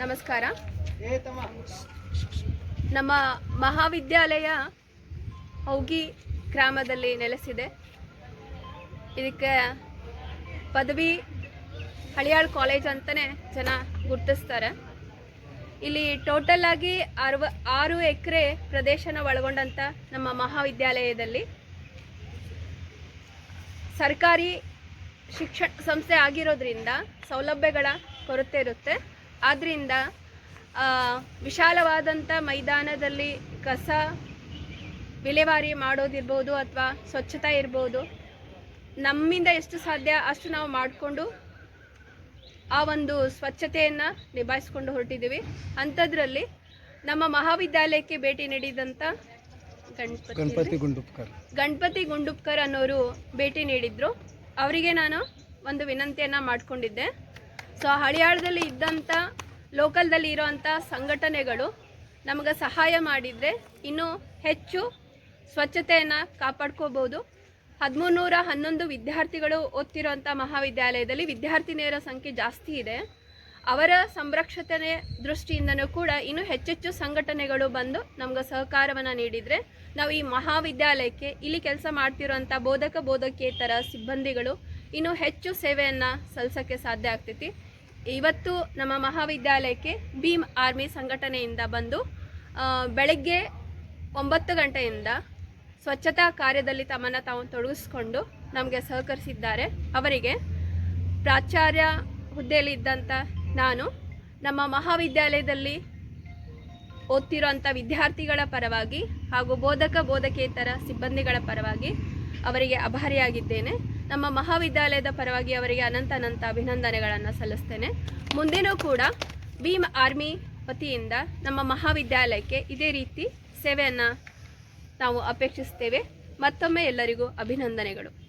ನಮಸ್ಕಾರ. ನಮ್ಮ ಮಹಾವಿದ್ಯಾಲಯ ಹೌಗಿ ಗ್ರಾಮದಲ್ಲಿ ನೆಲೆಸಿದೆ. ಇದಕ್ಕೆ ಪದವಿ ಹಳಿಯಾಳ್ ಕಾಲೇಜ್ ಅಂತಲೇ ಜನ ಗುರ್ತಿಸ್ತಾರೆ. ಇಲ್ಲಿ ಟೋಟಲ್ ಆಗಿ ಅರವ ಆರು ಎಕರೆ ಪ್ರದೇಶನ ಒಳಗೊಂಡಂಥ ನಮ್ಮ ಮಹಾವಿದ್ಯಾಲಯದಲ್ಲಿ ಸರ್ಕಾರಿ ಶಿಕ್ಷಣ ಸಂಸ್ಥೆ ಆಗಿರೋದ್ರಿಂದ ಸೌಲಭ್ಯಗಳ ಕೊರತೆ ಇರುತ್ತೆ. ಆದ್ದರಿಂದ ಆ, ವಿಶಾಲವಾದಂಥ ಮೈದಾನದಲ್ಲಿ ಕಸ ವಿಲೇವಾರಿ ಮಾಡೋದಿರ್ಬೋದು ಅಥವಾ ಸ್ವಚ್ಛತಾ ಇರ್ಬೋದು. ನಮ್ಮಿಂದ ಎಷ್ಟು ಸಾಧ್ಯ ಅಷ್ಟು ನಾವು ಮಾಡಿಕೊಂಡು ಆ ಒಂದು ಸ್ವಚ್ಛತೆಯನ್ನು ನಿಭಾಯಿಸ್ಕೊಂಡು ಹೊರಟಿದ್ದೀವಿ. ಅಂಥದ್ರಲ್ಲಿ ನಮ್ಮ ಮಹಾವಿದ್ಯಾಲಯಕ್ಕೆ ಭೇಟಿ ನೀಡಿದಂಥ ಗಣಪತಿ ಗಣಪತಿ ಗುಂಡುಪ್ಕರ್. ಗಣಪತಿ ಗುಂಡುಪ್ಕರ್ ಅನ್ನೋರು ಭೇಟಿ ನೀಡಿದ್ರು. ಅವರಿಗೆ ನಾನು ಒಂದು ವಿನಂತಿಯನ್ನು ಮಾಡಿಕೊಂಡಿದ್ದೆ. ಸೊ ಹಳಿಯಾಳದಲ್ಲಿ ಇದ್ದಂಥ ಲೋಕಲ್ದಲ್ಲಿ ಇರೋವಂಥ ಸಂಘಟನೆಗಳು ನಮಗೆ ಸಹಾಯ ಮಾಡಿದರೆ ಇನ್ನೂ ಹೆಚ್ಚು ಸ್ವಚ್ಛತೆಯನ್ನು ಕಾಪಾಡ್ಕೋಬೋದು. ಹದಿಮೂನ್ನೂರ ಹನ್ನೊಂದು ವಿದ್ಯಾರ್ಥಿಗಳು ಓದ್ತಿರೋಂಥ ಮಹಾವಿದ್ಯಾಲಯದಲ್ಲಿ ವಿದ್ಯಾರ್ಥಿನಿಯರ ಸಂಖ್ಯೆ ಜಾಸ್ತಿ ಇದೆ. ಅವರ ಸಂರಕ್ಷಣೆ ದೃಷ್ಟಿಯಿಂದನೂ ಕೂಡ ಇನ್ನೂ ಹೆಚ್ಚೆಚ್ಚು ಸಂಘಟನೆಗಳು ಬಂದು ನಮ್ಗೆ ಸಹಕಾರವನ್ನು ನೀಡಿದರೆ ನಾವು ಈ ಮಹಾವಿದ್ಯಾಲಯಕ್ಕೆ ಇಲ್ಲಿ ಕೆಲಸ ಮಾಡ್ತಿರೋಂಥ ಬೋಧಕ ಬೋಧಕೇತರ ಸಿಬ್ಬಂದಿಗಳು ಇನ್ನೂ ಹೆಚ್ಚು ಸೇವೆಯನ್ನು ಸಲ್ಲಿಸೋಕ್ಕೆ ಸಾಧ್ಯ ಆಗ್ತೈತಿ. ಇವತ್ತು ನಮ್ಮ ಮಹಾವಿದ್ಯಾಲಯಕ್ಕೆ ಭೀಮ್ ಆರ್ಮಿ ಸಂಘಟನೆಯಿಂದ ಬಂದು ಬೆಳಗ್ಗೆ ಒಂಬತ್ತು ಗಂಟೆಯಿಂದ ಸ್ವಚ್ಛತಾ ಕಾರ್ಯದಲ್ಲಿ ತಮ್ಮನ್ನು ತಾವು ತೊಡಗಿಸ್ಕೊಂಡು ನಮಗೆ ಸಹಕರಿಸಿದ್ದಾರೆ. ಅವರಿಗೆ ಪ್ರಾಚಾರ್ಯ ಹುದ್ದೆಯಲ್ಲಿ ಇದ್ದಂಥ ನಾನು, ನಮ್ಮ ಮಹಾವಿದ್ಯಾಲಯದಲ್ಲಿ ಓದ್ತಿರುವಂಥ ವಿದ್ಯಾರ್ಥಿಗಳ ಪರವಾಗಿ ಹಾಗೂ ಬೋಧಕ ಬೋಧಕೇತರ ಸಿಬ್ಬಂದಿಗಳ ಪರವಾಗಿ ಅವರಿಗೆ ಅಭಾರಿಯಾಗಿದ್ದೇನೆ. ನಮ್ಮ ಮಹಾವಿದ್ಯಾಲಯದ ಪರವಾಗಿ ಅವರಿಗೆ ಅನಂತ ಅನಂತ ಅಭಿನಂದನೆಗಳನ್ನು ಸಲ್ಲಿಸ್ತೇನೆ. ಮುಂದೆನೂ ಕೂಡ ಭೀಮ್ ಆರ್ಮಿ ವತಿಯಿಂದ ನಮ್ಮ ಮಹಾವಿದ್ಯಾಲಯಕ್ಕೆ ಇದೇ ರೀತಿ ಸೇವೆಯನ್ನು ನಾವು ಅಪೇಕ್ಷಿಸ್ತೇವೆ. ಮತ್ತೊಮ್ಮೆ ಎಲ್ಲರಿಗೂ ಅಭಿನಂದನೆಗಳು.